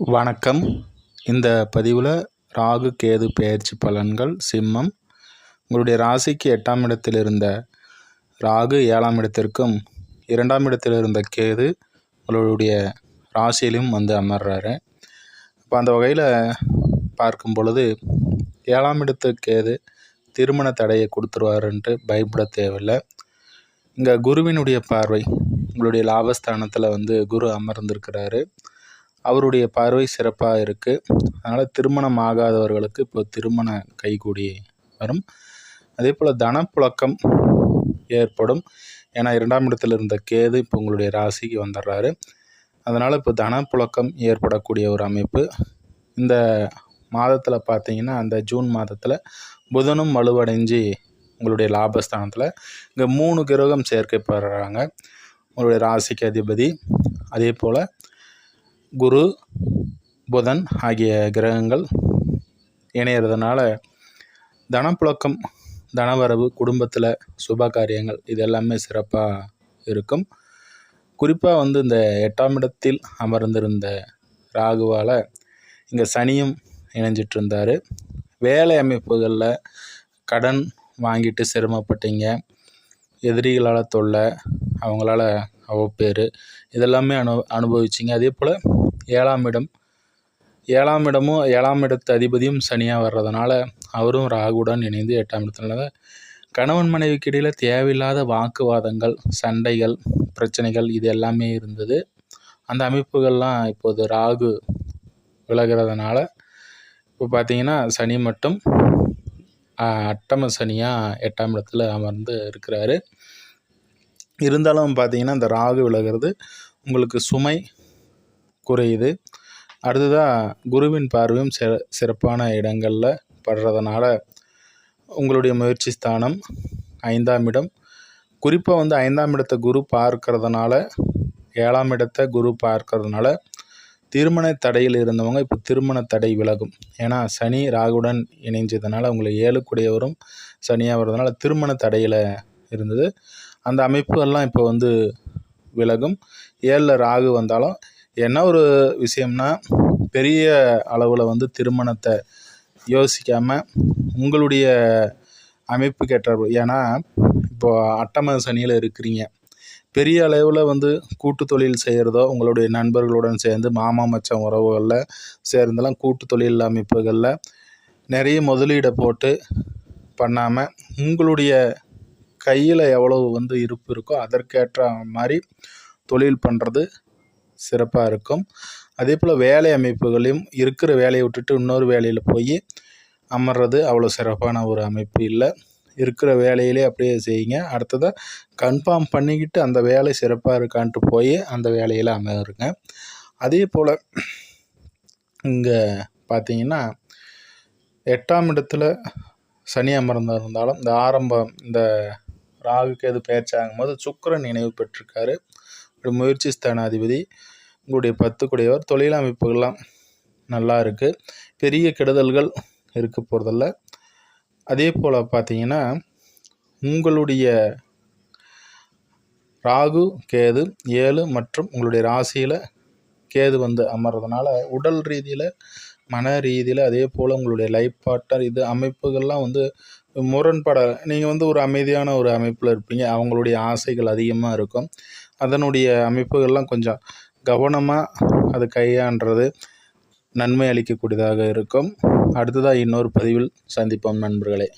வணக்கம். இந்த பதிவில் ராகு கேது பெயர்ச்சி பலன்கள் சிம்மம். உங்களுடைய ராசிக்கு எட்டாம் இடத்தில் இருந்த ராகு ஏழாம் இடத்திற்கும் இரண்டாம் இடத்தில் இருந்த கேது உங்களுடைய ராசியிலும் வந்து அமர்றாரு. இப்போ அந்த வகையில் பார்க்கும் பொழுது ஏழாம் இடத்து கேது திருமண தடையை கொடுத்துருவாருன்ட்டு பயப்பட தேவையில்லை. இங்கே குருவினுடைய பார்வை உங்களுடைய லாபஸ்தானத்தில் வந்து குரு அமர்ந்திருக்கிறாரு. அவருடைய பார்வை சிறப்பாக இருக்குது அதனால் திருமணம் ஆகாதவர்களுக்கு இப்போ திருமண கைகூடி வரும். அதே போல் தனப்புழக்கம் ஏற்படும். ஏன்னா இரண்டாம் இடத்தில் இருந்த கேது இப்போ உங்களுடைய ராசிக்கு வந்துடுறாரு. அதனால் இப்போ தனப்புழக்கம் ஏற்படக்கூடிய ஒரு அமைப்பு. இந்த மாதத்தில் பார்த்தீங்கன்னா அந்த ஜூன் மாதத்தில் புதனும் வலுவடைஞ்சு உங்களுடைய லாபஸ்தானத்தில் இங்கே மூணு கிரகம் சேர்க்கப்படுறாங்க. உங்களுடைய ராசிக்கு அதிபதி. அதே போல் குரு புதன் ஆகிய கிரகங்கள் இணையிறதுனால தனப்புழக்கம் தனவரவு குடும்பத்தில் சுப காரியங்கள் இது எல்லாமே சிறப்பாக இருக்கும். குறிப்பாக வந்து இந்த எட்டாம் இடத்தில் அமர்ந்திருந்த ராகுவால் இங்கே சனியும் இணைஞ்சிட்டு இருந்தார் வேலை அமைப்புகளில் கடன் வாங்கிட்டு சிரமப்பட்டீங்க எதிரிகளால் தொல்லை அவங்களால அவப்பேறு. இதெல்லாமே அனு அனுபவிச்சிங்க. அதே போல் ஏழாம் இடம். ஏழாம் இடமும் ஏழாம் இடத்து அதிபதியும் சனியாக வர்றதுனால அவரும் ராகுடன் இணைந்து எட்டாம் இடத்துல கணவன் மனைவிக்கு இடையில் தேவையில்லாத வாக்குவாதங்கள் சண்டைகள் பிரச்சனைகள் இது எல்லாமே இருந்தது. அந்த அமைப்புகள்லாம் இப்போது ராகு விலகிறதுனால இப்போ பார்த்தீங்கன்னா சனி மட்டும் அட்டம சனியாக எட்டாம் இடத்துல அமர்ந்து இருக்கிறாரு. இருந்தாலும் பார்த்தீங்கன்னா இந்த ராகு விலகிறது உங்களுக்கு சுமை குறையுது. அடுத்ததாக குருவின் பார்வையும் சிற சிறப்பான இடங்களில் படுறதுனால உங்களுடைய முயற்சி ஸ்தானம் ஐந்தாம் இடம். குறிப்பாக வந்து ஐந்தாம் இடத்தை குரு பார்க்கறதுனால ஏழாம் இடத்தை குரு பார்க்கறதுனால திருமண தடையில் இருந்தவங்க இப்போ திருமண தடை விலகும். ஏன்னா சனி ராகுடன் இணைஞ்சதுனால உங்களுக்கு ஏழுக்குடையவரும் சனியாக வர்றதுனால திருமண தடையில் இருந்தது. அந்த அமைப்புகள்லாம் இப்போ வந்து விலகும். ஏழில் ராகு வந்தாலும் என்ன ஒரு விஷயம்னா பெரிய அளவில் வந்து திருமணத்தை யோசிக்காமல் உங்களுடைய அமைப்புக்கு ஏற்ற ஏன்னா இப்போது அட்டம சனியில் இருக்கிறீங்க. பெரிய அளவில் வந்து கூட்டு தொழில் செய்கிறதோ உங்களுடைய நண்பர்களுடன் சேர்ந்து மாமா மச்சம் உறவுகளில் சேர்ந்தெல்லாம் கூட்டு தொழில் அமைப்புகளில் நிறைய முதலீடை போட்டு பண்ணாமல் உங்களுடைய கையில் எவ்வளவு வந்து இருப்பு இருக்கோ அதற்கேற்ற மாதிரி தொழில் பண்ணுறது சிறப்பாக இருக்கும். அதே போல் வேலை அமைப்புகளையும் இருக்கிற வேலையை விட்டுட்டு இன்னொரு வேலையில் போய் அமர்றது அவ்வளோ சிறப்பான ஒரு அமைப்பு இல்லை. இருக்கிற வேலையிலே அப்படியே செய்யுங்க. அடுத்ததாக கன்ஃபார்ம் பண்ணிக்கிட்டு அந்த வேலை சிறப்பாக இருக்கான்ட்டு போய் அந்த வேலையில் அமருங்க. அதே போல் இங்கே பார்த்தீங்கன்னா எட்டாம் இடத்துல சனி அமர்ந்திருந்தாலும் இந்த ஆரம்பம் இந்த ராகு கேது பயிற்சி ஆகும்போது சுக்கரன் நினைவு பெற்றிருக்காரு. முயற்சி ஸ்தானாதிபதி. உங்களுடைய பத்துக்குடையவர் தொழில் அமைப்புகள்லாம் நல்லா இருக்குது பெரிய கெடுதல்கள் இருக்க போகிறதில்ல அதே போல் பார்த்தீங்கன்னா உங்களுடைய ராகு கேது ஏழு மற்றும் உங்களுடைய ராசியில் கேது வந்து அமர்றதுனால உடல் ரீதியில் மன ரீதியில் அதே போல் உங்களுடைய லைஃப் பார்ட்னர் இது அமைப்புகள்லாம் வந்து முரண்பட நீங்கள் வந்து ஒரு அமைதியான ஒரு அமைப்பில் இருப்பீங்க. அவங்களுடைய ஆசைகள் அதிகமாக இருக்கும். அதனுடைய அமைப்புகள்லாம் கொஞ்சம் கவனமாக அது கையாண்டுறது நன்மை அளிக்கக்கூடியதாக இருக்கும். அடுத்ததாக இன்னொரு பதிவில் சந்திப்போம் நண்பர்களே.